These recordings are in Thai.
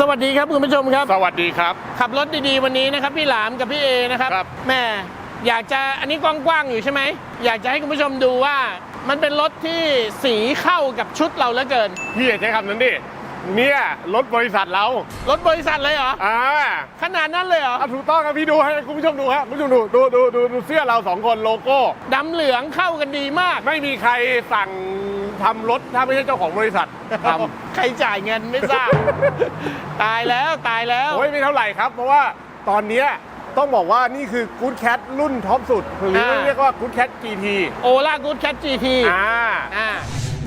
สวัสดีครับคุณผู้ชมครับ สวัสดีครับ ขับรถดีๆวันนี้นะครับ พี่หลามกับพี่เอนะครับครับ แม่อยากจะอันนี้กว้างๆอยู่ใช่ไหมอยากจะให้คุณผู้ชมดูว่า มันเป็นรถที่สีเข้ากับชุดเราเหลือเกิน พี่อย่าใช้คำนั้นดิเนี่ยรถบริษัทเรารถบริษัทเลยเหรออ่าขนาดนั้นเลยเหรออะถูกต้องครับพี่ดูให้คุณผู้ชมดูครับคุณผู้ชมดูดูดูดูดูเสื้อเราสองคนโลโก้ ดำเหลืองเข้ากันดีมาก ไม่มีใครสั่ง ทำรถถ้าไม่ใช่เจ้าของบริษัททใครจ่ายเงินไม่ทราบ ตายแล้วตายแล้วำโอ้ยไม่เท่าไหร่ครับ เพราะว่าตอนเนี้ยต้องบอกว่านี่คือ Good Cat รุ่นท็อปสุด หรืออ่าเรียกว่า Good Cat GT โอล่ากูดแคทจีทีอ่า อ่า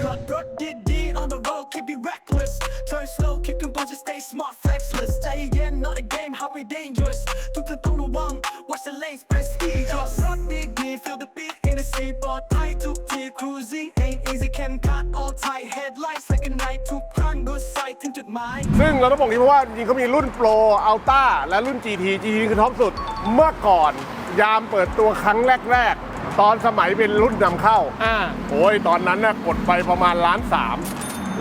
Run, run, did deed on the road, keep it reckless. Turn slow, kick them punches, stay smart, flexless. Stay again, not a game, how we dangerous. Took the tunnel one, watch the lanes, prestige. Just run, dig me, feel the beat in the seat. But I took T cruising, ain't easy, can cut all tight. Headlights like a night, to prime, good sight, tinted mind. ซึ่งเราต้องบอกนี้เพราะว่าจริงๆเขามีรุ่นโปรอัลต้าและรุ่น GT GT คือท็อปสุด เมื่อก่อนยามเปิดตัวครั้งแรก ๆ ตอนสมัยเป็นรุ่นนำเข้า อ่า โอ้ยตอนนั้นน่ะกดไปประมาณล้านสาม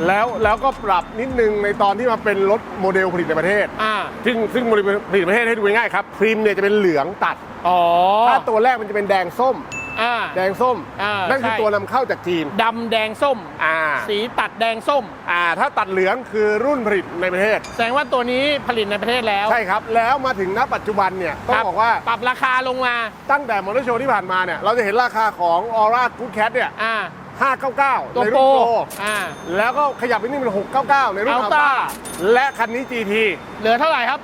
แล้วแล้วก็ปรับนิดนึงในตอนที่มาเป็นรถโมเดลผลิตในประเทศ อ่า ซึ่งซึ่งโมเดลผลิตในประเทศให้ดูง่ายๆครับพริมเนี่ยจะเป็นเหลืองตัด อ๋อ ถ้าตัวแรกมันจะเป็นแดงส้ม อ่าแดงส้ม อ่านั่นคือใช่ ตัวนำเข้าจากจีน ดำแดงส้ม อ่า สีตัดแดงส้ม อ่า ถ้าตัดเหลืองคือรุ่นผลิตในประเทศ แสดงว่าตัวนี้ผลิตในประเทศแล้วใช่ครับ แล้วมาถึงณปัจจุบันเนี่ย ต้องครับบอกว่าปรับราคาลงมา ตั้งแต่มอเตอร์โชว์ที่ผ่านมาเนี่ย เราจะเห็นราคาของ Aura Good Cat เนี่ย อ่า 599 ตัวในโปรรุ่นโปรอ่า แล้วก็ขยับไปนี่เป็น 699 ในรุ่น Alta Alta และคันนี้ GT เหลือเท่าไหร่ครับ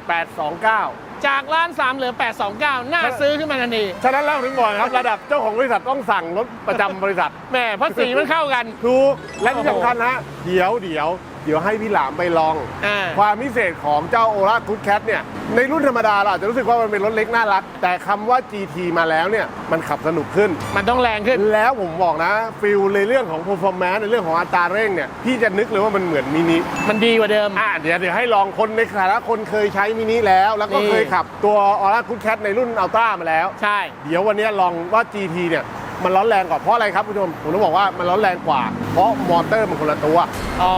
829 จากล้านสามเหลือ 829 น่าซื้อขึ้นมาทันทีฉะนั้นแล้วถึงบอกครับ ระดับเจ้าของบริษัทต้องสั่งรถประจำบริษัทแหม่เพราะสีมันเข้ากัน ถูกและที่สำคัญนะเดี๋ยวเดี๋ยวเดี๋ยวให้พี่หลามไปลอง อ่า ความพิเศษของเจ้า Aura Good Cat เนี่ย ในรุ่นธรรมดาเราอาจจะรู้สึกว่ามันเป็นรถเล็กน่ารัก แต่คำว่า GT มาแล้วเนี่ย มันขับสนุกขึ้น มันต้องแรงขึ้น แล้วผมบอกนะฟิลในเรื่องของ performance ในเรื่องของอัตราเร่งเนี่ย พี่จะนึกเลยว่ามันเหมือนมินิ มันดีกว่าเดิม อะเดี๋ยวเดี๋ยวให้ลองคนในฐานะคนเคยใช้มินิแล้ว แล้วก็นี่ เคยขับตัว Aura Good Cat ในรุ่น Ultra มาแล้ว ใช่ เดี๋ยววันนี้ลองว่า GT เนี่ย มันร้อนแรงกว่าเพราะอะไรครับคุณผู้ชมผมต้องบอกว่ามันร้อนแรงกว่า เพราะมอเตอร์มันคนละตัว อ๋อ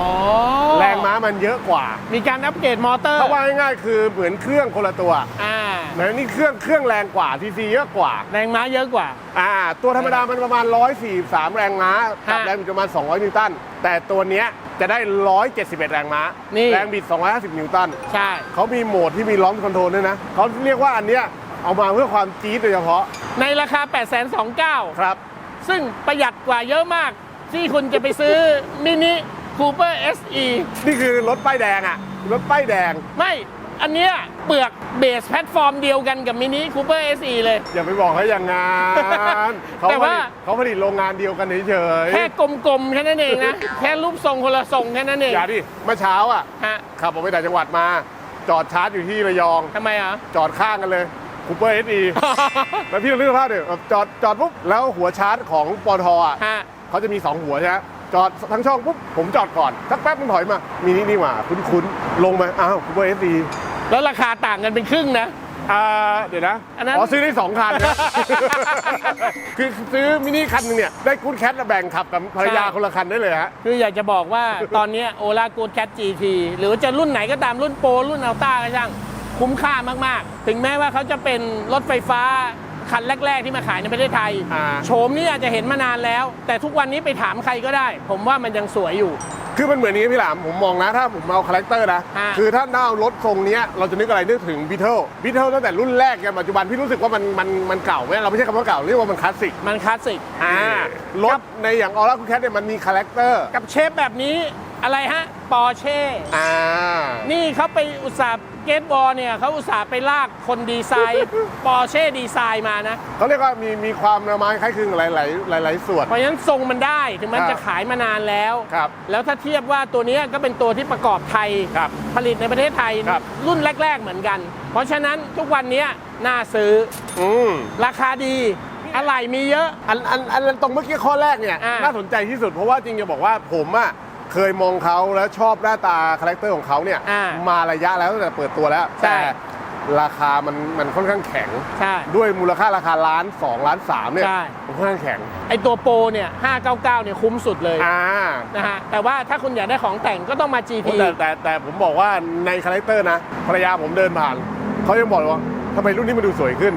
แรงม้ามันเยอะกว่ามีการอัปเกรดมอเตอร์ถ้าว่าง่ายๆคือเหมือนเครื่องคนละตัวอ่าแต่นี่เครื่องเครื่องแรงกว่าทีซีเยอะกว่า แรงม้าเยอะกว่า อ่า ตัวธรรมดามันประมาณ 143 แรงม้ากับฮะแรงบิดประมาณ 200 นิวตันแต่ตัวเนี้ยจะได้ 171 แรงม้านี่แรงบิด 250 นิวตัน ใช่ เขามีโหมดที่มีล้อมคอนโทรลด้วยนะ เขาเรียกว่าอันเนี้ย เอามาเพื่อความจี๊ดโดยเฉพาะในราคา 8 2 9 0 0ครับ ซึ่งประหยัดกว่าเยอะมาก ที่คุณจะไปซื้อ มินิคูเปอร์ SE นี่คือรถป้ายแดงอะรถป้ายแดง ไม่อันเนี้ยเปลือกเบสแพลตฟอร์มเดียวกันกับมินิคูเปอร์ SE เลย อย่าไปบอกเขาอย่างงานเขาแต่ผว่าลิตเขาผลิตโรงงานเดียวกันเฉยแค่กลมๆ แค่นั้นเองนะ แค่รูปทรงคนละทรงแค่นั้นเองๆอย่าดิเมื่อเช้าอะ ฮะขับออกไปต่างจังหวัดมา จอดชาร์จอยู่ที่ระยอง ทำไมอะจอดข้างกันเลย คูเปอร์เอสอีแล้วพี่ลองนึกสภาพเดี๋ยวจอดจอดปุ๊บแล้วหัวชาร์จของปอทอะฮะ เขาจะมี 2 หัวใช่ไหมจอดทั้งช่องปุ๊บผมจอดก่อนสักแป๊บมันถอยมา มีนี่นี่หว่าคุ้นๆลงมาอ้าวคูเปอร์เอสอีแล้วราคาต่างกันเป็นครึ่งนะ อ่าเดี๋ยวนะอันนั้น อ๋อซื้อได้สองคันนะ คือซื้อมินิคันหนึงเนี่ยได้กู๊ดแคทแบ่งขับกับภรรยาใช่คนละคันได้เลยฮะ คืออยากจะบอกว่า ตอนเนี้โอลากูดแคท GT หรือว่าจะรุ่นไหนก็ตามรุ่นโปรรุ่นอัลต้าก็ช่าง คุ้มค่ามากๆ ถึงแม้ว่าเขาจะเป็นรถไฟฟ้าคันแรก ๆ ที่มาขายในประเทศไทยอ่าโฉมนี่อาจจะเห็นมานานแล้ว แต่ทุกวันนี้ไปถามใครก็ได้ ผมว่ามันยังสวยอยู่ คือมันเหมือนนี้พี่หลาม ผมมองนะ ถ้าผมเอาคาแรคเตอร์นะฮะคือถ้าหน้ารถทรงเนี้ยเราจะนึกอะไรนึกถึงบิทเทิลบิทเทิลตั้งแต่รุ่นแรกยันปัจจุบัน พี่รู้สึกว่ามันมันมันเก่าไหมเราไม่ใช่คำว่าเก่า เรียกว่ามันคลาสสิก มันคลาสสิก อ่ารถในอย่างออร่าคุณแคทเนี่ยมันมีคาแรคเตอร์ กับเชฟแบบนี้อะไรฮะ ปอร์เช่ อ่า นี่เขาไปอุตส่าห์เกตบอลเนี่ยเขาอุตส่าห์ไปลากคนดีไซน์ปอร์เช่ดีไซน์มานะ เขาเรียกว่ามีมีความละไม้คล้ายคลึงหลายหลายหลายๆส่วน เพราะฉะนั้นทรงมันได้ถึงมันครับจะขายมานานแล้ว ครับ แล้วถ้าเทียบว่าตัวเนี้ยก็เป็นตัวที่ประกอบไทย ครับผลิตในประเทศไทยครับ รุ่นแรก ๆ เหมือนกัน เพราะฉะนั้นทุกวันเนี้ยน่าซื้ออืมราคาดีอะไรมีเยอะ อันอันอันตรงเมื่อกี้ข้อแรกเนี่ย อ่าน่าสนใจที่สุดเพราะว่าจริงจะบอกว่าผมอะ เคยมองเขาแล้วชอบหน้าตาคาแรคเตอร์ของเขาเนี่ยอ่ามาระยะแล้วตั้งแต่เปิดตัวแล้ว ใช่ แต่ราคามันมันค่อนข้างแข็ง ใช่ ด้วยมูลค่าราคาล้าน2ล้าน3เนี่ยใช่ มันค่อนข้างแข็งไอตัวโปรเนี่ย599เนี่ยคุ้มสุดเลยอ่านะฮะแต่ว่าถ้าคุณอยากได้ของแต่งก็ต้องมา GT แต่แต่แต่ผมบอกว่าในคาแรคเตอร์นะภรรยาผมเดินผ่านเขายังบอกเลยว่า ทำไมรุ่นนี้มันดูสวยขึ้น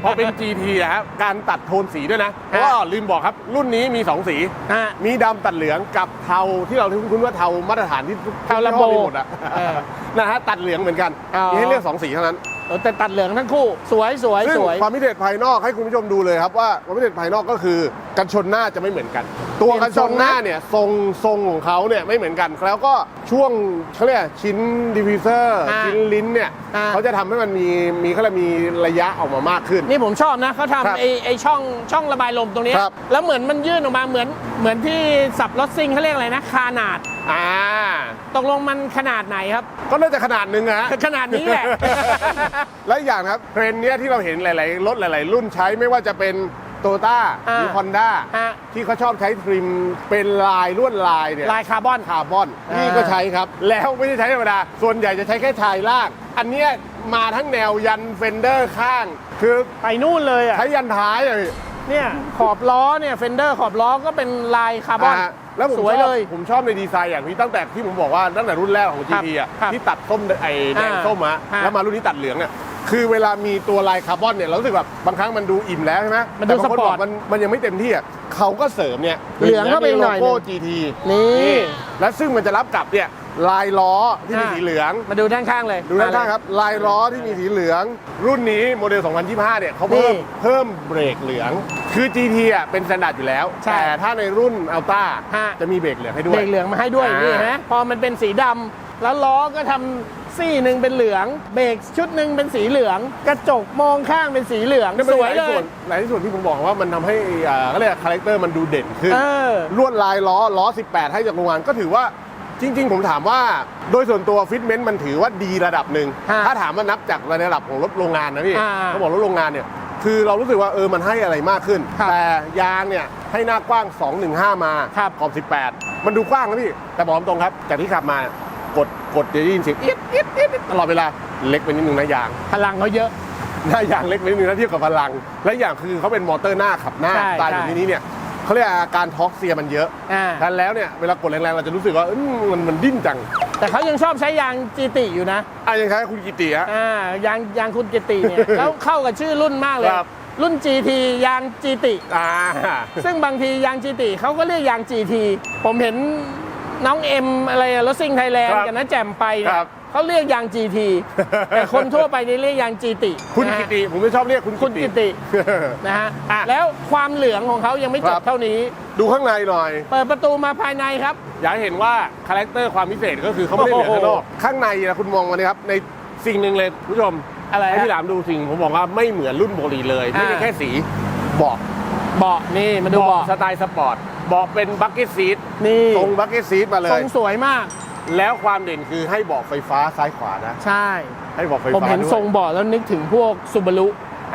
เพราะเป็น GT อะครับ การตัดโทนสีด้วยนะ เพราะว่าลืมบอกครับ รุ่นนี้มี 2 สี ฮะ มีดำตัดเหลืองกับเทาที่เราคุ้นๆว่าเทามาตรฐานที่ทุกเทาลัมยี่โบห้อมีหมดอะเออนะฮะตัดเหลืองเหมือนกันอ๋อ มีให้เลือก2สีเท่านั้น เออแต่ตัดเหลืองทั้งคู่ สวยสวยซึ่งสวย ความพิเศษภายนอกให้คุณผู้ชมดูเลยครับว่าความพิเศษภายนอกก็คือกันชนหน้าจะไม่เหมือนกัน ตัวกันชนหน้าเนี่ยทรงทรงของเขาเนี่ยไม่เหมือนกันแล้วก็ช่วงเขาเรียกชิ้นดิฟิวเซอร์อ่าชิ้นลิ้นเนี่ยอ่า เขาจะทำให้มันมีมีเขาเรียกมีระยะออกมามากขึ้น นี่ผมชอบนะเขาครับทำไอ้ไอ้ช่องช่องระบายลมตรงเนี้ยครับ แล้วเหมือนมันยื่นออกมาเหมือนเหมือนที่สับรถซิ่งเขาเรียกอะไรนะคานาดอ่าตกลงมันขนาดไหนครับ ก็น่าจะขนาดหนึงอะฮะ ขนาดนี้แหละ และอีกอย่างนะครับเทรนด์เนี้ยที่เราเห็นหลาย ๆ รถหลาย ๆ รุ่นใช้ไม่ว่าจะเป็น โตต้าหรืออ่าฮอนด้าฮะ ที่เขาชอบใช้ทริมเป็นลายลวดลายเนี่ยลายคาร์บอน คาร์บอนอ่านี่ นี่ก็ใช้ครับ แล้วไม่ได้ใช้ธรรมดา ส่วนใหญ่จะใช้แค่ชายล่าง อันเนี้ยมาทั้งแนวยันเฟนเดอร์ข้าง คือไปนู่นเลยอะใช้ยันท้ายเลย เนี่ยขอบล้อเนี่ยเฟนเดอร์ขอบล้อก็เป็นลายคาร์บอนอ่าแล้วผมสวยชอบเลย ผมชอบในดีไซน์อย่างนี้ตั้งแต่ที่ผมบอกว่าตั้งแต่รุ่นแรกของ ครับ GT อะครับที่ตัดส้มไอ้แดงอ่าส้มอะฮะแล้วมารุ่นนี้ตัดเหลืองอะ คือเวลามีตัวลายคาร์บอนเนี่ยเรารู้สึกแบบบางครั้งมันดูอิ่มแล้วใช่ไหมมันดูแต่บางคสปอร์ตบกมันมันยังไม่เต็มที่อะเขาก็เสริมเนี่ยเหลืองเข้าไปหน่อยโลโก้หนึ่ง GT นี่ และซึ่งมันจะรับกับเนี่ยลายล้อที่มีอ่าสีเหลือง มาดูด้านข้างเลยดูด้านข้างครับ ลายล้อที่มีสีเหลือง รุ่นนี้โมเดล 2025 เนี่ยเขาเพิ่มนี่เพิ่มเบรกเหลือง คือ GT อะเป็นสแตนดาร์ดอยู่แล้ว ใช่แต่ถ้าในรุ่นอัลต้าฮะ จะมีเบรกเหลืองให้ด้วเบรยกเหลืองมาให้ด้วยอ่านี่เห็นะพอมันเป็นสีดำ แล้วล้อก็ทำซี่หนึ่งเป็นเหลือง เบรกชุดหนึ่งเป็นสีเหลือง กระจกมองข้างเป็นสีเหลืองนั่นเป็นสหวยลายเลส่วยนหลายส่วนที่ผมบอกว่ามันทำให้อ่าเขาเรียกคาแรคเตอร์มันดูเด่นขึ้นเออลวดลายล้อล้อ 18 ให้จากโรงงานก็ถือว่าจริง ๆ ผมถามว่าโดยส่วนตัวฟิตเมนต์มันถือว่าดีระดับหนึ่งฮะถ้าถามว่านับจากระดับของรถโรงงานนะพี่อ่าเขาบอกรถโรงงานเนี่ยคือเรารู้สึกว่าเออมันให้อะไรมากขึ้นครับแต่ยางเนี่ยให้หน้ากว้าง 215 มาครับขอบ 18 มันดูกว้างนะพี่ แต่บอกตรงครับจากที่ขับมา กดกดจะได้ยินเสียงเอี๊ยดเอี๊ยดเอี๊ยดตลอดเวลาเล็กไปนิดนึงนะยาง พลังเขาเยอะ หน้ายางเล็กไปนิดนึงนะเทียบกับพลัง และอย่างคือเขาเป็นมอเตอร์หน้าขับหน้าใช่สไตล์แบบนี้เนี่ยเขาเรียกอาการท็อกเซียมันเยอะอ่าทันแล้วเนี่ยเวลากดแรงๆเราจะรู้สึกว่าอื้อมันมันดิ้นจังแต่เขายังชอบใช้ยางจีติอยู่นะอะยังไงคุณกิติฮะ อ่ายางยางคุณกิติเนี่ย แล้วเข้ากับชื่อรุ่นมากเลย ครับ รุ่น GT ยางจีติ อ่าซึ่งบางทียาง GT เขาก็เรียกยาง GT ผมเห็น น้องเอ็มอะไรรถซิ่งไทยแลนคด์รับกับน้าแจ่มไปเนี่คยรับเขาเรียกยาง GT แต่คนทั่วไปเนี่ยเรียกยาง GT คุณนะฮะกิติ ผมไม่ชอบเรียกคุณคุณกิติ นะฮะอะแล้วความเหลืองของเขายังไม่จครับบ เท่านี้ ดูข้างในหน่อย เปิดประตูมาภายในครับ อยากให้เห็นว่าคาแรคเตอร์ความพิเศษก็คือเขาไม่ได้เหลือข้างนอกโอ้โหข้างในนะคุณมองมานะครับ ในสิ่งหนึ่งเลยคุณผู้ชมอะไรฮะให้พี่หลามดูสิ่งผมบอกว่าไม่เหมือนรุ่นโบลีเลย ไม่ใช่อ่า แค่สีเบาะเบาะนี่มาดูเบาะเบาะสไตล์สปอร์ต เบาะเป็นบักเก็ตซีทนี่ทรงบักเก็ตซีทมาเลทรย งสวยมาก แล้วความเด่นคือให้เบาะไฟฟ้าซ้ายขวานะ ใช่ ให้เบาะไฟผมฟ้าเห็นด้วยทรงเบาะแล้วนึกถึงพวกซูบารุ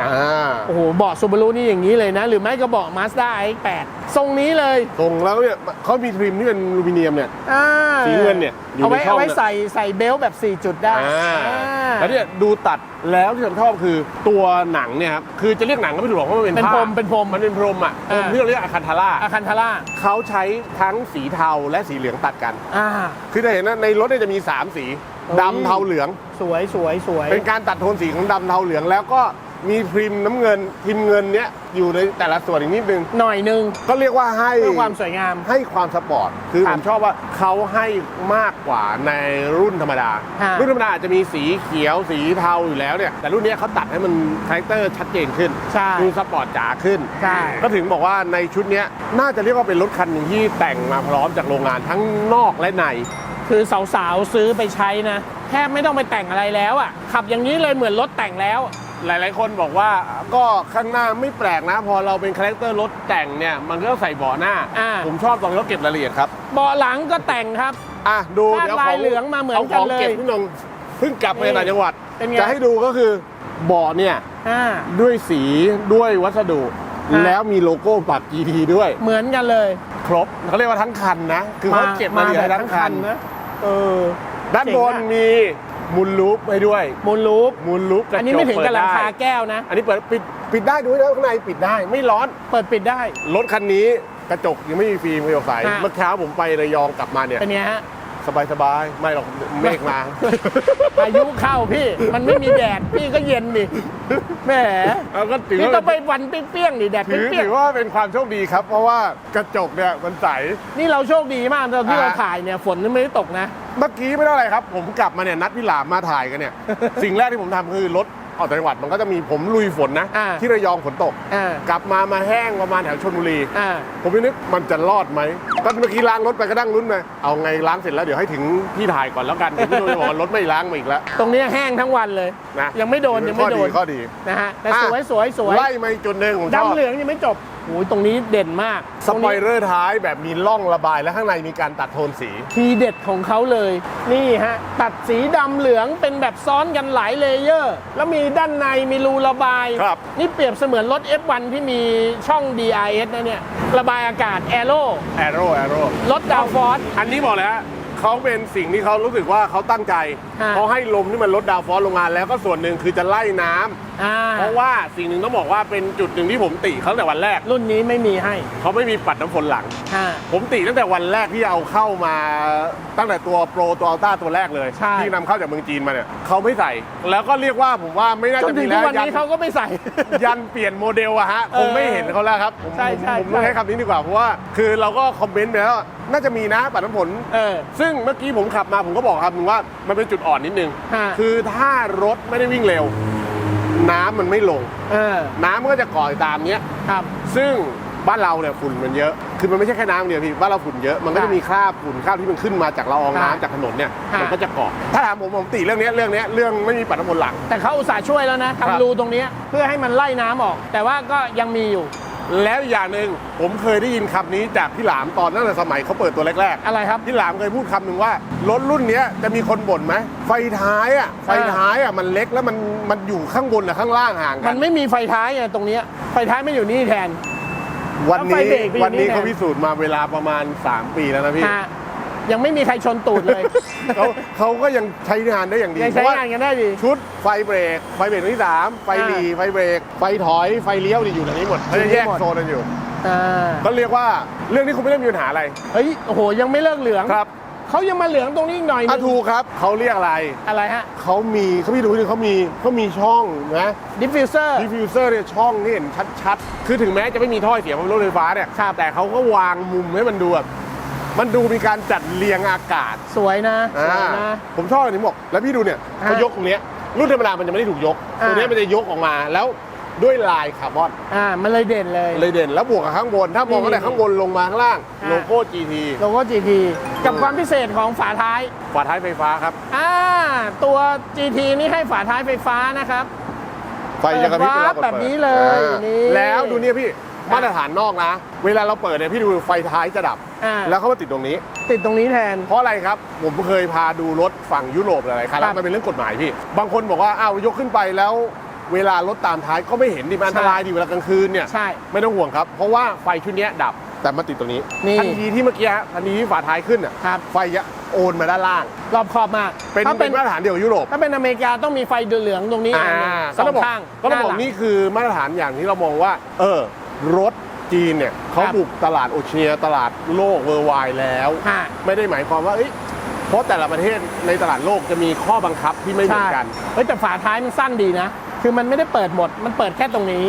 อ่าโอ้โหเบาะซูบารุนี่อย่างนี้เลยนะ หรือไม่ก็เบาะมาสด้า X8 ทรงนี้เลยทรงแล้วเนี่ยเขามีทริมที่เป็นอลูมิเนียมเนี่ย อ่าสีเงินเนี่ยอยู่เอาไว้ในช่องเอาไว้เนี่ยใส่ใส่เบลต์แบบ 4 จุดได้อ่าอ่าแล้วเนี่ยดูตัดแล้วที่ผมชอบคือตัวหนังเนี่ยครับคือจะเรียกหนังก็ไม่ถูกหรอกเพราะมันเป็นเป็นผ้าพรมเป็นพรมมันเป็นพรมอะพรมอ่าที่เราเรียกอาคันทาร่าอาคันทาร่าเขาใช้ทั้งสีเทาและสีเหลืองตัดกัน อ่า คือจะเห็นว่าในรถเนี่ยจะมี 3 สีโอ้ยดำเทาเหลือง สวยสวยสวย เป็นการตัดโทนสีของดำเทาเหลืองแล้วก็ มีพริมน้ำเงินพิมพ์เงินเนี้ยอยู่ในแต่ละส่วนอีกนิดนึง หน่อยหนึงก็เรียกว่าให้ เพื่อความสวยงาม ให้ความสปอร์ต คือครัผบมชอบว่าเขาให้มากกว่าในรุ่นธรรมดา ฮะรุ่นธรรมดาอาจจะมีสีเขียวสีเทาอยู่แล้วเนี่ย แต่รุ่นเนี้ยเขาตัดให้มันคาแรคเตอร์ชัดเจนขึ้น ใช่ดูสปอร์ตจ๋าขึ้น ใช่ ก็ถึงบอกว่าในชุดเนี้ยน่าจะเรียกว่าเป็นรถคันหนึ่งที่แต่งมาพร้อมจากโรงงานทั้งนอกและใน คือสาวๆซื้อไปใช้นะ แทบไม่ต้องไปแต่งอะไรแล้วอะ ขับอย่างนี้เลยเหมือนรถแต่งแล้ว หลายๆ คนบอกว่าก็ข้างหน้าไม่แปลกนะ พอเราเป็นคาแรคเตอร์รถแต่งเนี่ย มันก็ใส่เบาะหน้า อ่า ผมชอบตอนเขาเก็บรายละเอียดครับ เบาะหลังก็แต่งครับ อะดูคาดเดี๋ยวลายเหลืองมาเหมือนกันของเลยเก็บพี่นงเพิ่งกลับมานี่จากต่างจังหวัด เป็นไง จะให้ดูก็คือเบาะเนี่ยอ่า ด้วยสีด้วยวัสดุฮะแล้วมีโลโก้ปัก GT ด้วย เหมือนกันเลยครบเขาเรียกว่าทั้งคันนะ คือเขาเก็บรายละเอียดให้ทั้งคันนะเออ ด้านบนเจ๋งอะมี มูลลูปให้ด้วยมูลลูปมูลลูปกระจกอันนี้ไม่ถึงกับหลังคาเปิดได้แก้วนะ อันนี้เปิดปิดปิดได้ด้วยนะข้างในปิดได้ไม่ร้อน เปิดปิดได้ รถคันนี้กระจกยังไม่มีฟิล์มกระจกใสฮะ เมื่อเช้าผมไประยองกลับมาเนี่ย เป็นไงฮะ สบายสบายๆไม่หรอกเมฆมาพายุเข้าพี่ มันไม่มีแดดพี่ก็เย็นดิแหมแล้วก็ถือพี่ว่าต้องไปวันเปรี้ยงๆดิแดดถือเปรี้ยงถือว่าเป็นความโชคดีครับ เพราะว่ากระจกเนี่ยมันใส ๆนี่เราโชคดีมากตอนที่อ่าเราถ่ายเนี่ยฝนไม่ได้ตกนะ เมื่อกี้ไม่ได้อะไรครับ ผมกลับมาเนี่ยนัดพี่หลามมาถ่ายกันเนี่ย สิ่งแรกที่ผมทำคือรถ ออกจากจังหวัดมันก็จะมีผมลุยฝนนะ อ่าที่ระยองฝนตก อ่ากลับมามาแห้งประมาณแถวชลบุรี อ่า ผมไม่นึกมันจะรอดไหมตอนเมื่อกี้ล้างรถไปก็ดั้งลุ้นเลยเอาไงล้างเสร็จแล้วเดี๋ยวให้ถึงพี่ถ่ายก่อนแล้วกันเดี๋ยวพี่โดนบอกว่ารถไม่ล้างมาอีกแล้ว ตรงนี้แห้งทั้งวันเลย นะยังไม่โดนยังไม่โดนข้อดีนะฮะแต่อะสวยสวยสวยไล่มาอีกจุดหนึ่งผมชอบดำเหลืองยังไม่จบ โอ้ยตรงนี้เด่นมากสปอยเลอร์ท้ายแบบมีร่องระบายและข้างในมีการตัดโทนสี ทีเด็ดของเขาเลย นี่ฮะ ตัดสีดำเหลืองเป็นแบบซ้อนกันหลายเลเยอร์ แล้วมีด้านในมีรูระบาย ครับ นี่เปรียบเสมือนรถ F1 ที่มีช่อง DRS นะเนี่ย ระบายอากาศแอโร่แอโร่แอโร่รถดาวฟอร์สอันนี้บอกเลยฮะ เขาเป็นสิ่งที่เขารู้สึกว่าเขาตั้งใจฮะเขาให้ลมที่มันลดดาวฟอสลงมาแล้วก็ส่วนหนึ่งคือจะไล่น้ำอ่าเพราะว่าสิ่งหนึ่งต้องบอกว่าเป็นจุดหนึ่งที่ผมติเขาตั้งแต่วันแรกรุ่นนี้ไม่มีให้เขาไม่มีปัดน้ำฝนหลังฮะผมติตั้งแต่วันแรกที่เอาเข้ามาตั้งแต่ตัวโปรตัวอัลต้าตัวแรกเลย ใช่ ที่นำเข้าจากเมืองจีนมาเนี่ยเขาไม่ใส่ แล้วก็เรียกว่าผมว่าไม่น่าจจะนถึมีงทุแล้กววันนี้เขาก็ไม่ใส่ ยันเปลี่ยนโมเดลอะฮะคงไม่เห็นเขาแล้วครับผมใช่ใช่ผมต้องใช่ใช้คำนี้ดีกว่าเพราะว่าคือเราก็คอมเมนต์ไปแล้วน่าจะมีนะปัดน้ำฝนเออ ซึ่งเมื่อกี้ผมขับมาผมก็บอกครับนึงว่ามันเป็นจุดอ่อนนิดนึง ฮะ คือถ้ารถไม่ได้วิ่งเร็ว น้ำมันไม่ลง เออน้ำมันก็จะก่อตามเนี้ย ครับ ซึ่งบ้านเราเนี่ยฝุ่นมันเยอะ คือมันไม่ใช่แค่น้ำเดียวพี่บ้านเราฝุ่นเยอะมันก็ค่ะจะมีคราบฝุ่นคราบที่มันขึ้นมาจากละอองค่ะน้ำจากถนนเนี่ยค่ะ มันก็จะเกาะถ้าถามผมผมติเรื่องเนี้ยเรื่องเนี้ยเรื่องไม่มีปัดน้ำฝนหลัง แต่เขาอุตส่าห์ช่วยแล้วนะครับ ทำรูตรงเนี้ยเพื่อให้มันไล่น้ำออก แต่ว่าก็ยังมีอยู่ แล้วอีกอย่างหนึ่งผมเคยได้ยินคำนี้จากพี่หลามตอนนั้นสมัยเขาเปิดตัวแรกๆ อะไรครับ พี่หลามเคยพูดคำหนึ่งว่ารถรุ่นเนี้ยจะมีคนบ่นไหมไฟท้ายอะไฟท้ายอะมันเล็กแล้วมันมันอยู่ข้างบนกับข้างล่างห่างกัมันนไม่มีไฟท้ายไงตรงเนี้ยไฟท้ายไม่อยู่นี่แทน วันแล้วไฟนี้เบรกไปอยู่วันนี้นี่เขาแทนพิสูจน์มาเวลาประมาณ 3 ปีแล้วนะพี่ฮะ ยังไม่มีใครชนตูดเลยเขาเขาก็ยังใช้งานได้อย่างดียังเพใช้ราะว่างานกันได้ดี ชุดไฟเบรก ไฟเบรกตัวที่สามไฟหลีไฟเบรก ไฟถอย ไฟเลี้ยวเนี่ยอยู่ในนี้หมดเขาจะแยกโซนกันอยู่ อ่าก็เรียกว่าเรื่องนี้คุณไม่ได้มีปัญหาอะไร เฮ้ยโอ้โหยังไม่เลิกเหลืองครับเขายังมาเหลืองตรงนี้อีกหน่อยนึอะงถูกครับ เขาเรียกอะไร อะไรฮะเขามีเขาพี่ดูนี่เขามีเขามีช่องนะดิฟฟิวเซอร์ ดิฟฟิวเซอร์เนี่ยช่องนี่เห็นชัดๆ คือถึงแม้จะไม่มีถ้อยเสียงบนรถไฟฟ้าเนี่ย ครับ แต่เขาก็วางมุมให้มันดูแบบ มันดูมีการจัดเรียงอากาศสวยนะสวยอ่านะผมชอบอันนี้บอกแล้วพี่ดูเนี่ยเขาฮะยกตรงเนี้ยรุ่นธรรมดามันจะไม่ได้ถูกยกอ่าตัวเนี้ยมันจะยกออกมาแล้วด้วยลายคาร์บอนอ่ามันเลยเด่นเลย เลยเด่นแล้วบวกกับข้างบน ถ้ามองตั้งแต่ข้างบนลงมาข้างล่างอ่า โลโก้ GT โลโก้ GT กับความพิเศษของฝาท้าย ฝาท้ายไฟฟ้าครับอ่า ตัว GT นี่ให้ฝาท้ายไฟฟ้านะครับ ไฟจะกระพริบเปิดวาร์ปวลาแบบนี้เลยอ่านี่ แล้วดูเนี่ยพี่ มาตรฐานนอกนะ เวลาเราเปิดเนี่ยพี่ดูไฟท้ายจะดับ อ่า แล้วเขามาติดตรงนี้ ติดตรงนี้แทน เพราะอะไรครับ ผมเคยพาดูรถฝั่งยุโรปหลายๆคันแล้ครัวบมันเป็นเรื่องกฎหมายพี่ บางคนบอกว่าอ้าวยกขึ้นไปแล้ว เวลารถตามท้ายก็ไม่เห็นดิมันอันตรายดิเวลากลางคืนเนี่ยใช่ไม่ต้องห่วงครับ เพราะว่าไฟชุดเนี้ยดับแต่มาติดตรงนี้นี่ ทันทีที่เมื่อกี้ฮะทันทีที่ฝาท้ายขึ้นอะครับ ไฟจะโอนมาด้านล่าง รอบขอบมากเป็นถ้าเป็เป็นนมาตรฐานเดียวกับยุโรปถ้าเป็นอเมริกาต้องมีไฟเหลืองตรงนี้อ่าอันหนึ่งสก็อต้องงบอกข้างก็ต้องบอกหาหลังนี่คือมาตรฐานอย่างที่เรามองว่า เออ รถจีนเนี่ยเขาครับบุกตลาดโอเชียตลาดโลกเวอร์ไวแล้ว ฮะ ไม่ได้หมายความว่าเอ้ยเพราะแต่ละประเทศในตลาดโลกจะมีข้อบังคับที่ไม่เหมือนกันเฮ้ยแต่ฝาท้ายมันสั้นดีนะ คือมันไม่ได้เปิดหมด มันเปิดแค่ตรงนี้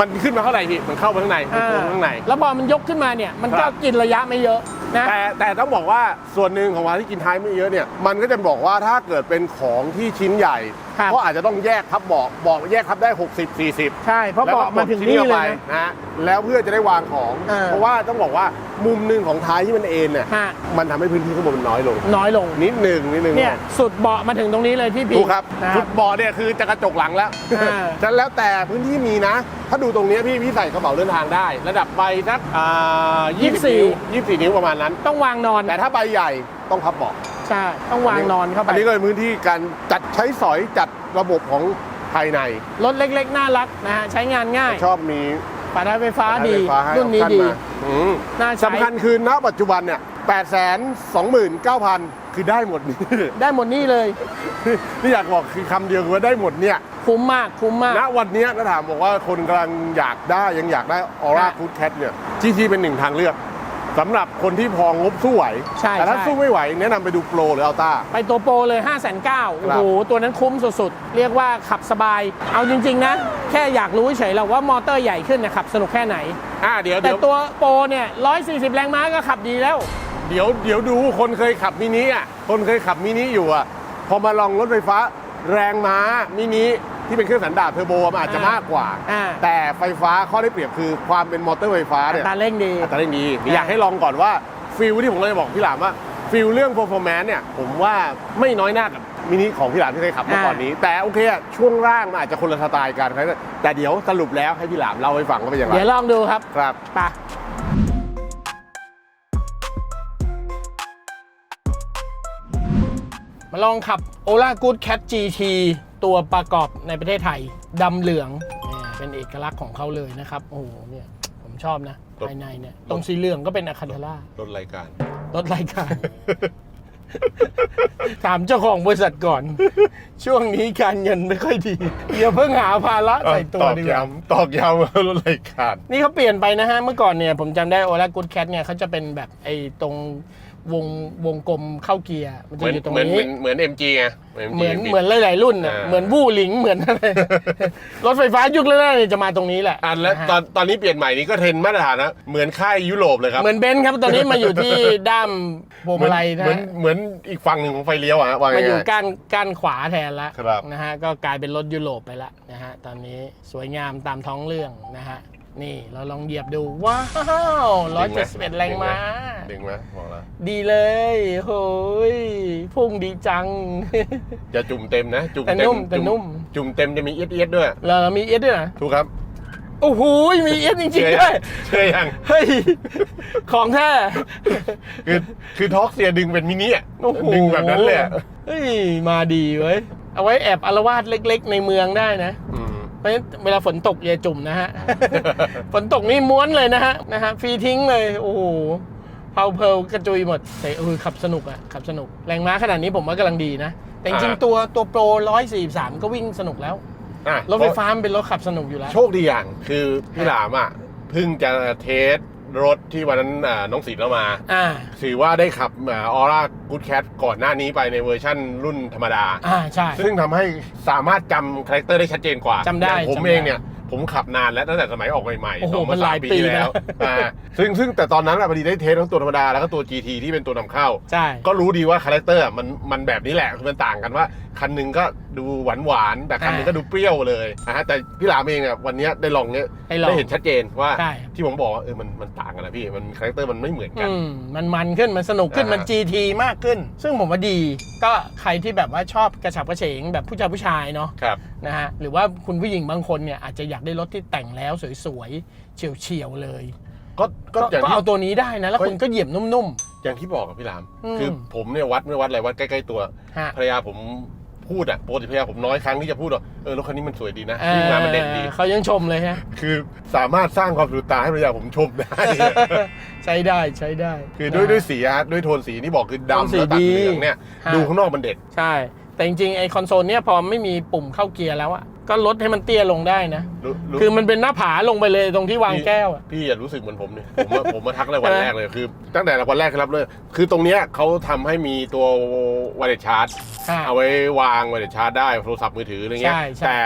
มันขึ้นมาข้างในพี่มันเข้าไปข้างในมันโค้งข้างใน แล้วพอมันยกขึ้นมาเนี่ย มันก็ครับ กินระยะไม่เยอะนะ แต่แต่ต้องบอกว่าส่วนหนึ่งของวันที่กินท้ายไม่เยอะเนี่ยมันก็จะบอกว่าถ้าเกิดเป็นของที่ชิ้นใหญ่ครับ ก็อาจจะต้องแยกพับเบอกบอกแยกพับได้ 60 40 ใช่เพราะบอกมาถึงชิ้นี่ออกเลไปยนะ นะฮะแล้วเพื่อจะได้วางของ เออเพราะว่าต้องบอกว่า มุมหนึ่งของท้ายที่มันเอ็นเนี่ยฮะ มันทำให้พื้นที่ข้างบนมันน้อยลง น้อยลง นิดหนึ่งนิดหนึ่งเนี่ยสุดเบาะมาถึงตรงนี้เลยพี่พีดูครับนะคฟุรับตบอลเนี่ยคือจะกระจกหลังแล้วอ่า ฉะนั้นแล้วแต่พื้นที่มีนะ ถ้าดูตรงเนี้ยพี่พี่ใส่กระเป๋าเดินทางได้ ระดับใบสักอ่า24นิ้ว24 นิ้วประมาณนั้น ต้องวางนอน แต่ถ้าใบใหญ่ต้องพับเบาะ ใช่ ต้องวางนอนเข้าไป อันนี้ก็เป็นพื้นที่การจัดใช้สอยจัดระบบของภายใน รถเล็กๆ น่ารักนะฮะ ใช้งานง่าย ชอบมี ฝาท้ายไฟฟ้าดีไฟฟ้าให้รุ่นนี้ออปชั่ดีมาอืมน่าใช้สำคัญคือณปัจจุบันเนี่ย8 2 9 0 0 0 คือได้หมดนี่ ได้หมดนี่เลย นี่อยากบอกคือคำเดียวคือว่าได้หมดเนี่ย คุ้มมาก คุ้มมาก ณ วันเนี้ยก็ถามบอกว่าคนกำลังอยากได้ยังอยากได้ออร่าฮะคูดแคทเนี่ย GT เป็นหนึ่งทางเลือก สำหรับคนที่พองบสู้ไหว ใช่แต่ถ้าใช่ สู้ไม่ไหว แนะนำไปดูโปรหรืออัลต้า ไปตัวโปรเลย 5 9 0 0 0โอ้โห ตัวนั้นคุ้มสุดๆ เรียกว่าขับสบาย เอาจริงๆนะ แค่อยากรู้เฉยๆเราว่ามอเตอร์ใหญ่ขึ้นเนยขับสนุกแค่ไหน อ่าเดี๋ยวแต่เดี๋ยวตัวโปรเนี่ย140 แรงม้าก็ขับดีแล้ว เดี๋ยวเดี๋ยวดูคนเคยขับมินิอะคนเคยขับมินิอยู่อะพอมาลองรถไฟฟ้า แรงม้ามินิ ที่เป็นเครื่องสันดาปเทอร์โบมันอาจจะอ่ามมากกว่า อ่า แต่ไฟฟ้าข้อได้เปรียบคือความเป็นมอเตอร์ไฟฟ้าเนี่ยตาเร่งดี อัตราเร่งดีอยากให้ลองก่อนว่าฟิลที่ผมเลยบอกพี่หลามว่าฟิลเรื่อง performance เนี่ยผมว่าไม่น้อยหน้ากับมินิของพี่หลามที่เคยขับเมื่อก่อนนี้ แต่โอเคอะช่วงล่างมันอาจจะคนละสไตล์กันครับแต่เดี๋ยวสรุปแล้วให้พี่หลามเล่าให้ฟังว่าเป็นอย่างไรเดี๋ยวลองดูครับครับ ไปมาลองขับ Ola Good Cat GT ตัวประกอบในประเทศไทยดำเหลืองเนี่ยเป็นเอกลักษณ์ของเขาเลยนะครับ โอ้โหเนี่ยผมชอบนะรถภายในเนี่ยตรงสีเหลืองก็เป็นอะคันเทล่ารถรายการรถรายการ ถามเจ้าของบริษัทก่อน ช่วงนี้การเงินไม่ค่อยดีอย่าเพิ่งหาภาระใส่ตัวตอกดีกว่าย้ำตอกย้ำว่ารถรายการ นี่เขาเปลี่ยนไปนะฮะ เมื่อก่อนเนี่ยผมจำได้โอลากูดแคทเนี่ยเขาจะเป็นแบบไอ้ตรง วงวงกลมเข้าเกียร์มันเหจะมือนอยู่ตรงเหมือนนี้เหมือน MG ไง MG เหมือนเหมือนหลายๆรุ่นอะอ่า เหมือนวู่หลิงเหมือนอะไร รถไฟฟ้ายุคแรกๆเนี่ยจะมาตรงนี้แหละอันแล้วะฮะ ตอนตอนนี้เปลี่ยนใหม่นี้ก็เทรนด์มาตรฐานนะเหมือนค่ายยุโรปเลยครับเหมือนเบนซ์ครับตอนนี้มาอยู่ที่ด้ามพวงเหมืมาอนลัยนะเหมือนฮะเหมือนอีกฝั่งหนึ่งของไฟเลี้ยวอะฮะว่ามาอยู่ง่ายก้านก้านขวาแทนละครับ นะฮะก็กลายเป็นรถยุโรปไปละนะฮะตอนนี้สวยงามตามท้องเรื่องนะฮะนี่เราลองเหยียบดูว้าวร้อยเจ็ดสิบเอ็ดแรงม้าๆ ดึงไหมบอกแล้วดีเลยโหยพุ่งดีจัง อย่าจุ่มเต็มนะ จุ่มแต่เต็นุ่มมแต่นุ่ม จุ่มเต็มจะมีเอียดเอียดด้วยเรามีเอสด้วยนะถูกครับโอ้โหมีเอสจริงเชื่อๆด้วยเชื่อยังเฮ้ยของแท้คือคือท็อกเสียดึงเป็นมินิอะโอ้โหดึงแบบนั้นเลยอะเฮ้ยมาดีเว้ยเอาไว้แอบอารวาสเล็ก ๆ ในเมืองได้นะ อืม เพราะฉะนั้นเวลาฝนตกอย่าจุ่มนะฮะ ฝนตกนี่ม้วนเลยนะฮะนะฮะฟรีทิ้งเลย โอ้โห เพาเพลกระจุยหมดแต่เออขับสนุกอะขับสนุก แรงม้าขนาดนี้ผมว่ากำลังดีนะ แต่จริงอ่า ๆตัวตัวโปร143 ก็วิ่งสนุกแล้ว อะรถไฟฟ้ามันเป็นรถขับสนุกอยู่แล้ว โชคดีอย่างคือพี่หลามอะเพิ่งจะเทสรถที่วันนั้นอ่าน้องศิลป์เรามา อ่า ถือว่าได้ขับออร่ากูดแคทก่อนหน้านี้ไปในเวอร์ชั่นรุ่นธรรมดา อ่าใช่ ซึ่งทำให้สามารถจำคาแรคเตอร์ได้ชัดเจนกว่าจำได้อย่างผมจำได้ เองเนี่ย ผมขับนานแล้วตั้งแต่สมัยออกใหม่ๆโอ้โหสองมันหลายสปีแล้วนะอ่าซึ่งซึ่งแต่ตอนนั้นอะพอดีได้เทสทั้งตัวธรรมดาแล้วก็ตัว GT ที่เป็นตัวนำเข้า ใช่ ก็รู้ดีว่าคาแรคเตอร์อะมันมันแบบนี้แหละคือมันต่างกันว่า คันหนึงก็ดูหวานหวานๆแต่คันหนึงก็ดูเปรี้ยวเลยนะฮะแต่พี่หลามเองเนี่ยวันเนี้ยได้ลองเนี้ยให้ลองได้เห็นชัดเจนว่าใช่ที่ผมบอกว่าเออมันมันต่างกันนะพี่มันคาแรคเตอร์มันไม่เหมือนกันอืมมันมันขึ้นมันสนุกขึ้นอ่ามัมัน GT มากขึ้น ซึ่งผมว่าดีก็ใครที่แบบว่าชอบกระฉับกระเฉงแบบผู้ชายผู้ชายเนาะครับนะฮะหรือว่าคุณผู้หญิงบางคนเนี่ยอาจจะอยากได้รถที่แต่งแล้วสวยๆเฉียวๆเลยก็ก็ก็อย่างก็ที่เอาตัวนี้ได้นะ แล้วก็คุณก็เหยียบนุ่มอย่างที่บอกกับพี่หลามอืมคือผมเนี่ยวัดไม่วัดอะไรวัดใกล้ ๆ ตัวๆฮะภรรยาผม พูดอะปกติภรรยาผมน้อยครั้งที่จะพูดว่าเออรถคันนี้มันสวยดีนะวิ่งมามันเด่นดีออเขายังชมเลยฮะคือสามารถสร้างความสะดุดตาให้ภรรยาผมชมได้ใช้ได้ใช้ได้ คือด้วยด้วยสีอะด้วยโทนสีที่บอกคือโทนดำสีแล้วตัดดีเหลืองเนี่ยฮะดูข้างนอกมันเด็ดใช่ แต่จริงๆไอคอนโซลเนี่ยพอไม่มีปุ่มเข้าเกียร์แล้วอะ ก็ลดให้มันเตี้ยลงได้นะ รู้รู้คือมันเป็นหน้าผาลงไปเลยตรงที่วางแก้วอะ พี่อย่ารู้สึกเหมือนผมเนี่ยผมว่าผมมาทักเลยวันใช่ไหมแรกเลยคือ ตั้งแต่วันแรกครับเลยคือตรงเนี้ยเขาทำให้มีตัวไวเลสชาร์จอ่าเอาไว้วางไวเลสชาร์จได้โทรศัพท์มือถืออะไรเงี้ยใช่ใช่ แต่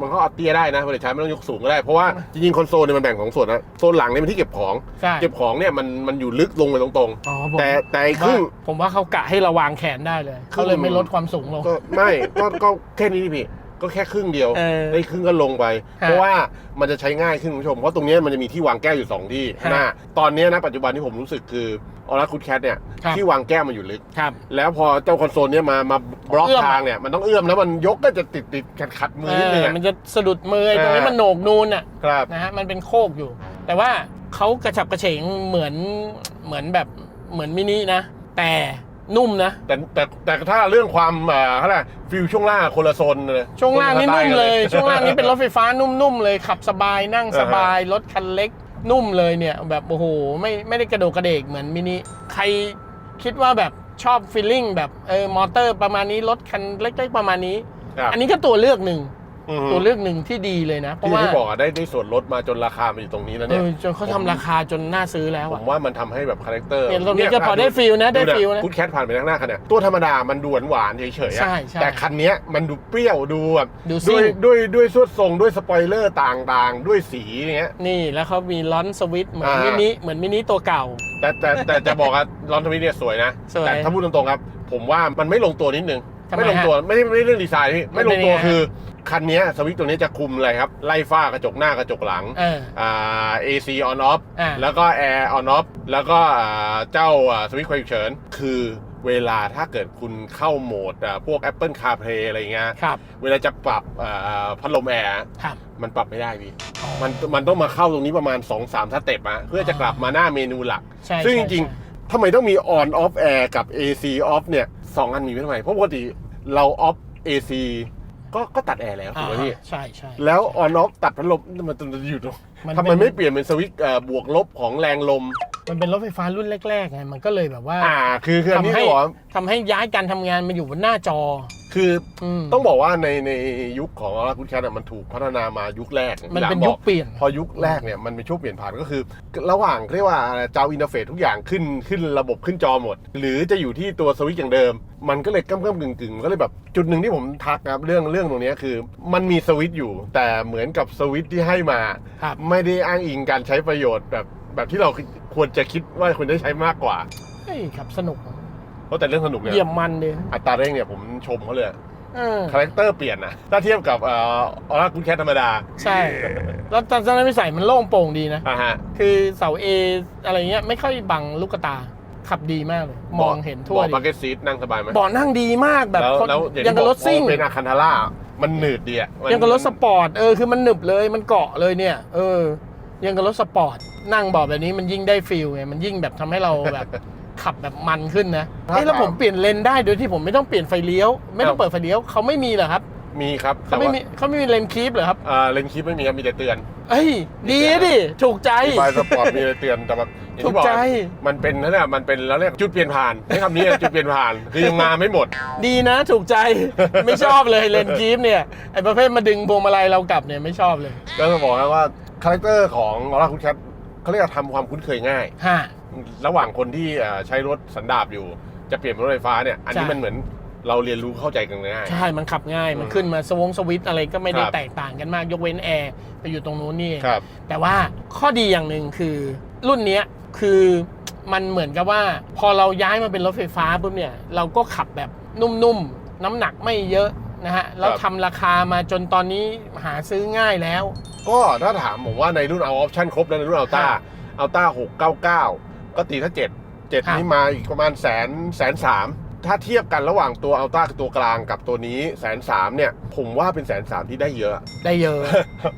มันก็เอาเตี้ยได้นะไวเลสชาร์จไม่ต้องยกสูงก็ได้เพราะว่าจริงๆคอนโซลเนี่ยมันแบ่งสองส่วนนะโซนหลังเนี่ยเป็นที่เก็บของ ใช่เก็บของเนี่ยมันมันอยู่ลึกลงไปตรงอ๋อผมๆ แต่แต่ไอ้ครึ่งว่าผมว่าเขากะให้เราวางแขนได้เลย เขาเลยไม่ลดความสูงลง ก็ไม่ก็ก็แค่นี้ดิพี่ ก็แค่ครึ่งเดียวเออไอ้ครึ่งก็ลงไป ฮะเพราะว่ามันจะใช้ง่ายขึ้นคุณผู้ชม เพราะตรงเนี้ยมันจะมีที่วางแก้วอยู่ 2 ที่ข้างหน้าตอนเนี้ยนะปัจจุบันที่ผมรู้สึกคือออร่าคูดแคทเนี่ยครับ ที่วางแก้วมันอยู่ลึก ครับ แล้วพอเจ้าคอนโซลเนี้ยมามาบล็อกเอื้อม ทางเนี่ยมันต้องเอื้อมแล้วมันยกก็จะติดติดขัดขัดมือนิดนึงเอออะ มันจะสะดุดมือไอ้ตรงนี้เออมันโหนกนูนอะครับ นะฮะมันเป็นโคกอยู่ แต่ว่าเขากระฉับกระเฉงเหมือนเหมือนแบบเหมือนมินินะ แต่ นุ่มนะ แต่แต่แต่ถ้าเรื่องความอ่าเขาเรียกอะไรฟิลช่วงล่างคนละโซนเลยช่วงล่างนี่คละสไตนุ่มเลยกัช่วงล่างนี่เป็นรถไฟฟ้านุ่มๆเลยขับสบายนั่งสบายรถคันเล็กนุ่มเลยเนี่ยแบบโอ้โหไม่ไม่ได้กระโดดกระเดกเหมือนมินิใครคิดว่าแบบชอบฟีลลิ่งแบบเออมอเตอร์ประมาณนี้รถคันเล็ก ๆ ประมาณนี้ ครับ อันนี้ก็ตัวเลือกหนึ่ง อืมตัวเลือกหนึ่งที่ดีเลยนะ เพราะที่ว่าที่บอกอะได้ได้ส่วนลดมาจนราคามันอยู่ตรงนี้แล้วเอเนี่ยอจนเขาทำราคาจนน่าซื้อแล้วผอะมว่ามันทำให้แบบคาแรคเตอร์เนี่ยตรงนี้ก็พอได้ฟีลนะได้ฟีลนะคุณแคทผ่านไปข้างหน้าคันเนี่ยตัวธรรมดามันดูหวานๆเฉยๆอะใช่ใช่แต่คันเนี้ยมันดูเปรี้ยวดูแบบดูซิ่ด้วยง ด้วยด้วยสวดทรงด้วยสปอยเลอร์ต่างๆ ด้วยสีเนี้ย นี่แล้วเขามีลอนสวิตเหมือนอ่ามิ มินิเหมือนมินิตัวเก่า แต่แต่แต่จะบอกว่าลอนทวิตเนี่ยสวยนะ สวยแต่ถ้าพูดตรงๆครับ ผมว่ามันไม่ลงตัวนิดนึง ทำไมไม่ลงตัวไม่ได้ไม่ได้เรื่องดีไซน์พี่มัไม่นลเป็นงตัวยังไงฮะคือ คันเนี้ยสวิตช์ตัวนี้จะคุมอะไรครับ ไล่ฝ้ากระจกหน้ากระจกหลังเอออ่า AC on off อ่าแล้วก็ Air on off แล้วก็อ่าเจ้าอ่าสวิตช์ความฉุกเฉินคือเวลาถ้าเกิดคุณเข้าโหมดอ่าพวก Apple CarPlay อะไรเงี้ยครับเวลาจะปรับอ่าพัดลมแอร์ ครับ มันปรับไม่ได้พี่มันมันต้องมาเข้าตรงนี้ประมาณ 2-3สเต็ปอะเพื่อจะกลับมาหน้าเมนูหลัก ใช่ซึ่งจใช่ริงใช่ ๆทำไมต้องมี on off air กับ AC off เนี่ยสองอันมีไว้ทำไม เพราะปกติเรา off AC ก็ก็ตัดแอร์แล้วถูกไหมพี่อ่าใช่ใช่แล้ว on off ตัดพัดลมมันจะอยู่ตรงมันทำไมเป็นไม่เปลี่ยนเป็นสวิตช์เอ่อบวกลบของแรงลม มันเป็นรถไฟฟ้ารุ่นแรกๆไงมันก็เลยแบบว่า อ่า คือคืออันนี้ทำให้ก็บอกว่าทำให้ย้ายการทำงานมาอยู่บนหน้าจอ คืออืมต้องบอกว่าในในยุคของอาราคุณแคทอะมันถูกพัฒนามายุคแรกมันเป็นที่หยุบคเปลี่ยน พอยุคแรกเนี่ยมันเป็นช่วงเปลี่ยนผ่านก็คือ ระหว่างเรียกว่าเจ้าอินเทอร์เฟซทุกอย่างขึ้นขึ้นระบบขึ้นจอหมด หรือจะอยู่ที่ตัวสวิตช์อย่างเดิม มันก็เลยก้ำก้ำกึ่งกึ่งก็เลยแบบจุดหนึ่งที่ผมทักนะครับเรื่องเรื่องตรงเนี้ยคือ มันมีสวิตช์อยู่ แต่เหมือนกับสวิตช์ที่ให้มาครับไม่ได้อ้างอิงการใช้ประโยชน์แบบแบบที่เราควรจะคิดว่าควรได้ใช้มากกว่าเฮ้ยขับสนุก เพราะแต่เรื่องสนุกเนี่ยเยี่ยมมันดีอัตราเร่งเนี่ยผมชมเขาเลย เออคาแรคเตอร์เปลี่ยนนะ ถ้าเทียบกับเอ่อออร่าคุณแคทธรรมดาใช่ แล้วตอนนั้นไม่ใส่มันโล่งโปร่งดีนะ อ่าฮะ คือเสาเออะไรเงี้ยไม่ค่อยบังลูกตา ขับดีมากเลย มองเห็นทั่วเบาะดีบักเก็ตซีทนั่งสบายไหมเบาะนั่งดีมากแบบแล้วคนแล้วอย่างยังที่กับบอรกถซิ่งพอเป็นอาคันทาร่ามันหนืดดีอะมันยังกับรถสปอร์ตเออคือมันหนึบเลยมันเกาะเลยเนี่ย เออยังกับรถสปอร์ตนั่งเบาะแบบนี้มันยิ่งได้ฟิลไงมันยิ่งแบบทำให้เราแบบ ขับแบบมันขึ้นนะเฮ้ยแล้วผมเปลี่ยนเลนได้โดยที่ผมไม่ต้องเปลี่ยนไฟเลี้ยว ไม่ต้องเปิดไฟเลี้ยวเขาไม่มีเหรอครับ มีครับเขาไม่มีเขาไม่มีเลนคีปเหรอครับอ่าเลนส์คลิปไม่มีครับมีแต่เตือนเอ้ยดีดิถูกใจไฟสปอร์ตมีแต่เตือนแต่แบบอย่างถูที่กบอกใจมันเป็นนั่นแหละมันเป็นแล้วเรียกจุดเปลี่ยนผ่านใช้คำนี้อะจุดเปลี่ยนผ่านคือยังมาไม่หมด ดีนะถูกใจไม่ชอบเลยเลนคีปเนี่ยไอ้ประเภทมาดึงพวงมาลัยเรากลับเนี่ยไม่ชอบเลยก็ต้องบอกนะว่าคาแรคเตอร์ของออร่าคุณแคทเขาเรียกว่าทำความคุ้นเคยง่ายฮะ ระหว่างคนที่เอ่อใช้รถสันดาปอยู่ จะเปลี่ยนเป็นรถไฟฟ้าเนี่ยอันนี้ใช่มันเหมือนเราเรียนรู้เข้าใจกันง่ายใช่ มันขับง่าย มันขึ้นมาสวงสวิตช์อะไรก็ไม่ได้ครับแตกต่างกันมาก ยกเว้นแอร์ไปอยู่ตรงนู้นนี่เองครับแต่ว่าข้อดีอย่างหนึ่งคือรุ่นเนี้ยคือมันเหมือนกับว่า พอเราย้ายมาเป็นรถไฟฟ้าปุ๊บเนี่ย เราก็ขับแบบนุ่มๆ น้ำหนักไม่เยอะนะฮะแล้วทำราคามาจนตอนนี้หาซื้อง่ายแล้ว ก็ถ้าถามผมว่าในรุ่นเอาออปชั่นครบแล้วในรุ่นอัลต้าครับอัลต้าหกเก้าเก้า ก็ตีถ้าเจ็ดเจ็ดครับนี่มาอีกประมาณแสนแสนสามถ้าเทียบกันระหว่างตัวอัลต้าคือตัวกลางกับตัวนี้แสนสามเนี่ย ผมว่าเป็นแสนสามที่ได้เยอะ ได้เยอะ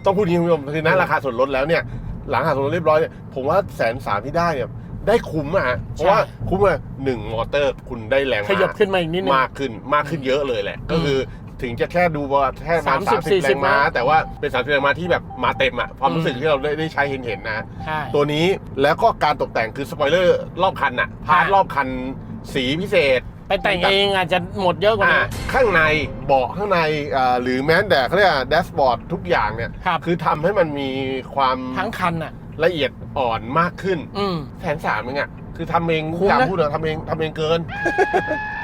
ต้องพูดอย่างนี้คุณผู้ชมคือนะราคาส่วนลดแล้วเนี่ย หลังหักส่วนลดเรียบร้อยเนี่ยผมว่าแสนสามที่ได้เนี่ยได้คุ้มอะฮะเพราะว่าคุ้มอะหนึ่งมอเตอร์คุณได้แรงขยับขึ้นมาอีกนิดนึงมากขึ้นมากขึ้นเยอะเลยแหละ ก็คือ ถึงจะแค่ดูว่าแค่ประมาณ30สามสิบแรงม้า 40แต่ว่าเป็นสามสิบแรงม้าที่แบบมาเต็มอะความรู้สึกอืมที่เราได้ได้ใช้เห็นเห็นๆนะ ใช่ ตัวนี้แล้วก็การตกแต่งคือสปอยเลอร์รอบคันอะพาร์ทอะ รอบคันสีพิเศษ ไปแต่งเองอาจจะหมดเยอะกว่าอ่านี้ ข้างในเบาะข้างในอ่าหรือแม้แต่เขาเรียกแดชบอร์ดทุกอย่างเนี่ยครับคือทำให้มันมีความทั้งคันอะ ละเอียดอ่อนมากขึ้นอืม แสนสามเองอะคือทำเองคุ้มนะ อยากพูดเลยทำเองทำเองเกิน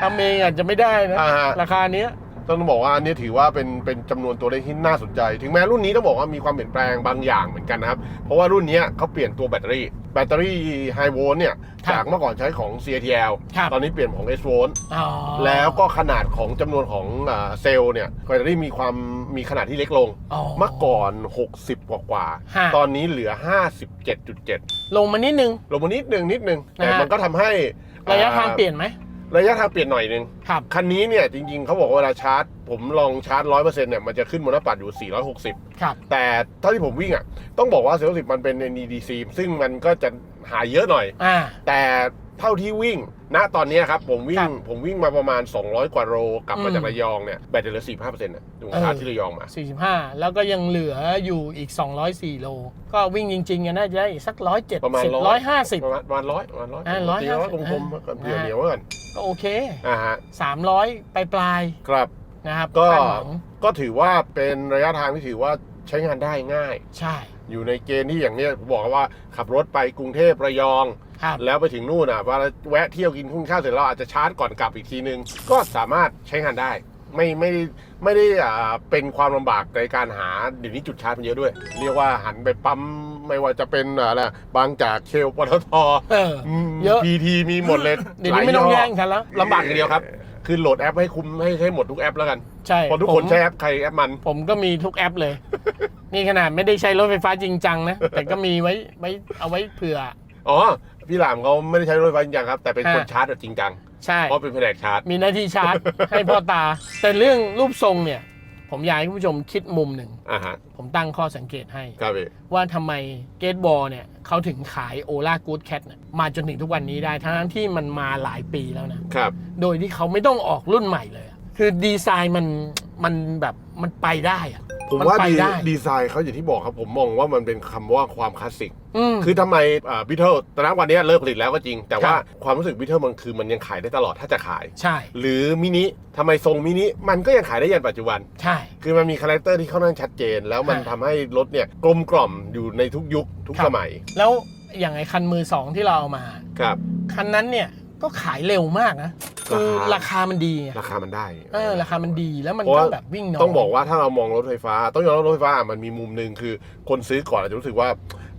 ทำเองอาจจะไม่ได้นะ อ่าฮะ ราคาเนี้ย ต้องบอกว่าอันนี้ถือว่าเป็นเป็นจำนวนตัวเลขที่น่าสนใจ ถึงแม้รุ่นนี้ต้องบอกว่ามีความเปลี่ยนแปลงบางอย่างเหมือนกันนะครับ เพราะว่ารุ่นนี้เขาเปลี่ยนตัวแบตเตอรี่ แบตเตอรี่ไฮโวลต์เนี่ยครับจากเมื่อก่อนใช้ของ CATL ครับตอนนี้เปลี่ยนของ S โวลต์อ๋อแล้วก็ขนาดของจำนวนของอ่าเซลล์เนี่ยแบตเตอรี่มีความมีขนาดที่เล็กลงอ๋อเมื่อก่อน 60 กว่ากว่าๆฮะตอนนี้เหลือ 57.7 ลงมานิดนึง ลงมานิดนึงนิดนึงแต่นะฮะมันก็ทำให้ระยะทางอ่เปลี่ยนไหม ระยะทางเปลี่ยนหน่อยนึงครับ คันนี้เนี่ยจริงๆเขาบอกว่าเวลาชาร์จ ผมลองชาร์จ100%เนี่ยมันจะขึ้นมอเตอร์ปัดอยู่ 460 ครับแต่แต่เท่าที่ผมวิ่งอะต้องบอกว่า460มันเป็น NEDC ซึ่งมันก็จะหายเยอะหน่อย อ่า แต่ ท่าที่วิ่ง ณตอนเนี้ยครับ ผมวิ่ครังบผมวิ่งมาประมาณ 200 กว่าโลกลับมาอืมจากระยองเนี่ยแบตจะเหลือ45%นะถึงเออชาร์จที่ระยองมา 45 แล้วก็ยังเหลืออยู่อีก 204 โล ก็วิ่งจริงๆอะน่าจะได้อีกสัก 170 ประมาณร้อย150ประมาณประมาณร้อยประมาณร้อยอ่าตีร้อย150กลมๆอ่าเหนียวเหนียวๆกันก็โอเคอ่าฮะ300 ปลายครับๆนะครับก็คาดหวังก็ถือว่าเป็นระยะทางที่ถือว่าใช้งานได้ง่าย ใช่ อยู่ในเกณฑ์ที่อย่างเนี้ยผมบอกว่าขับรถไปกรุงเทพระยอง ครับแล้วไปถึงนู่นอะเวลาแวะเที่ยวกินข้าวข้าวเสร็จแล้วอาจจะชาร์จก่อนกลับอีกทีนึง ก็สามารถใช้งานได้ ไม่ไม่ได้ไม่ได้อ่าเป็นความลำบากในการหาเดี๋ยวนี้จุดชาร์จมันเยอะด้วย เรียกว่าหันไปปั๊มไม่ว่าจะเป็นอะไรบางจากเคลปตทเออเยอะ พีทีมีหมดเลยเดี๋ยวนี้ไม่ต้องแย่งกันแล้ว ลำบากอย่างเดียวครับ คือโหลดแอปให้คุ้มให้ให้หมดทุกแอปแล้วกันใช่เพราะทุกคนผมใช้แอปใครแอปมัน ผมก็มีทุกแอปเลย นี่ขนาดไม่ได้ใช้รถไฟฟ้าจริงจังนะ แต่ก็มีไว้ไว้เอาไว้เผื่อ อ๋อ พี่หลามเขาไม่ได้ใช้รถไฟฟ้าจริงจังครับ แต่เป็นคนฮะชาร์จแบบจริงจัง ใช่ เพราะเป็นแผนกชาร์จ มีหน้าที่ชาร์จ ให้พ่อตา แต่เรื่องรูปทรงเนี่ย ผมอยากให้คุณผู้ชมคิดมุมหนึ่ง อ่าฮะ ผมตั้งข้อสังเกตให้ ครับพี่ว่าทำไมเกตบอลเนี่ยเขาถึงขายโอลากูดแคทมาจนถึงทุกวันนี้ได้ ทั้งที่มันมาหลายปีแล้วนะ ครับ โดยที่เขาไม่ต้องออกรุ่นใหม่เลยอะคือดีไซน์มัน มันแบบมันไปได้อะผมว่าไปดีได้ ดีไซน์เขาอย่างที่บอกครับผมมองว่ามันเป็นคำว่าความคลาสสิก อืม คือทำไมบิทเทิลตอนนั้นวันนี้เลิกผลิตแล้วก็จริง แต่ว่าครับ ความรู้สึกบิทเทิลมันคือมันยังขายได้ตลอดถ้าจะขาย ใช่ หรือมินิทำไมทรงมินิมันก็ยังขายได้ยันปัจจุบัน ใช่ คือมันมีคาแรคเตอร์ที่ค่อนข้างชัดเจน แล้วมันฮะทำให้รถเนี่ยกลมกล่อมอยู่ในทุกยุคทุกครับ สมัยแล้วอย่างไอ้คันมือสองที่เราเอามา ครับ คันนั้นเนี่ย ก็ขายเร็วมากนะคือราราคาคามันดีไงราคามันได้เออราคามันดีแล้วมันเพราะก็ว่าแบบวิ่งน้อยต้องบอกว่าถ้าเรามองรถไฟฟ้า ต้องยอมรับรถไฟฟ้ามันมีมุมหนึ่งคือ คนซื้อก่อนอาจจะรู้สึกว่า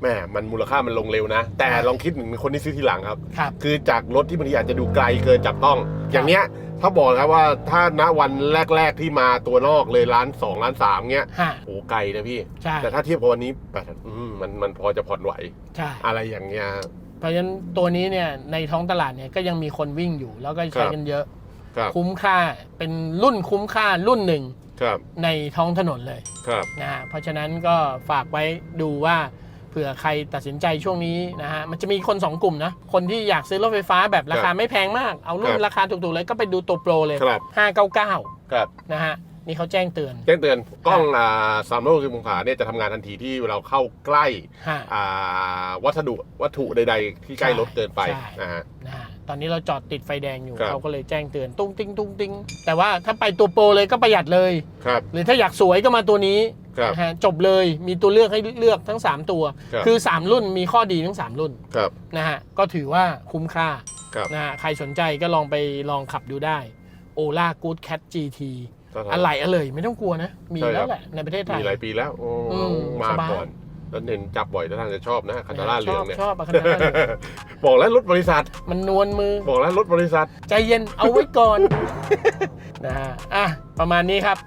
แหมมันมูลค่ามันลงเร็วนะ แต่ลองคิดถึงคนที่ซื้อทีหลังครับครับคือจากรถที่บางทีอาจจะดูไกลเกินจับต้อง อย่างเนี้ยถ้าบอกครับว่าถ้าณวันแรก ๆที่มาตัวนอกเลยล้านสองล้านสามเงี้ยฮะโอ้ไกลนะพี่ใช่แต่ถ้าเทียบกับวันนี้แบบอืมมันมันพอจะผ่อนไหวใช่อะไรอย่างเงี้ยเพ ราะฉะนั้นตัวนี้เนี่ยในท้องตลาดเนี่ยก็ยังมีคนวิ่งอยู่ แล้วก็ใช้ครับกันเยอะ ครับคุ้มค่าเป็นรุ่นคุ้มค่ารุ่นหนึ่งครับในท้องถนนเลยครับนะฮะเพราะฉะนั้นก็ฝากไว้ดูว่าเผื่อใครตัดสินใจช่วงนี้นะฮะมันจะมีคน 2 กลุ่มนะ คนที่อยากซื้อรถไฟฟ้าแบบราคาไม่แพงมาก เอารุ่นราคาถูกๆเลยก็ไปดูตัวโปรเลย ครับ 599 ครับนะฮะ นี่เขาแจ้งเตือน แจ้งเตือนกล้องอ่าสามร้อยหกสิบองศาเนี่ยจะทำงานทันทีที่เราเข้าใกล้ฮะ อ่าวัสดุวัตถุใด ๆ ที่ใกล้รถเกินไปใช่ นะฮะ นะฮะตอนนี้เราจอดติดไฟแดงอยู่ครับ เขาก็เลยแจ้งเตือนตุ้งติ้งตุ้งติ้งแต่ว่าถ้าไปตัวโปรเลยก็ประหยัดเลย ครับ หรือถ้าอยากสวยก็มาตัวนี้ครับ นะฮะจบเลยมีตัวเลือกให้เลือกทั้ง 3 ตัว ครับ คือ 3 รุ่นมีข้อดีทั้ง 3 รุ่นครับ นะฮะก็ถือว่าคุ้มค่าครับ นะฮะใครสนใจก็ลองไปลองขับดูได้ Ola Good Cat GT ก็ทำ อะไรอะเลยไม่ต้องกลัวนะ มีใช่ครับแล้วแหละในประเทศไทย มีหลายปีแล้ว โอ้อืมมาสบายก่อนแล้วเห็นจับบ่อยแล้วทางจะชอบนะคาตาล่าเหลืองเนี่ยชอบชอบอะคาตาล่าเหลืองบอกแล้วรถบริษัท มันนวลมือ บอกแล้วรถบริษัท ใจเย็นเอาไว้ก่อนนะฮะอะประมาณนี้ครับ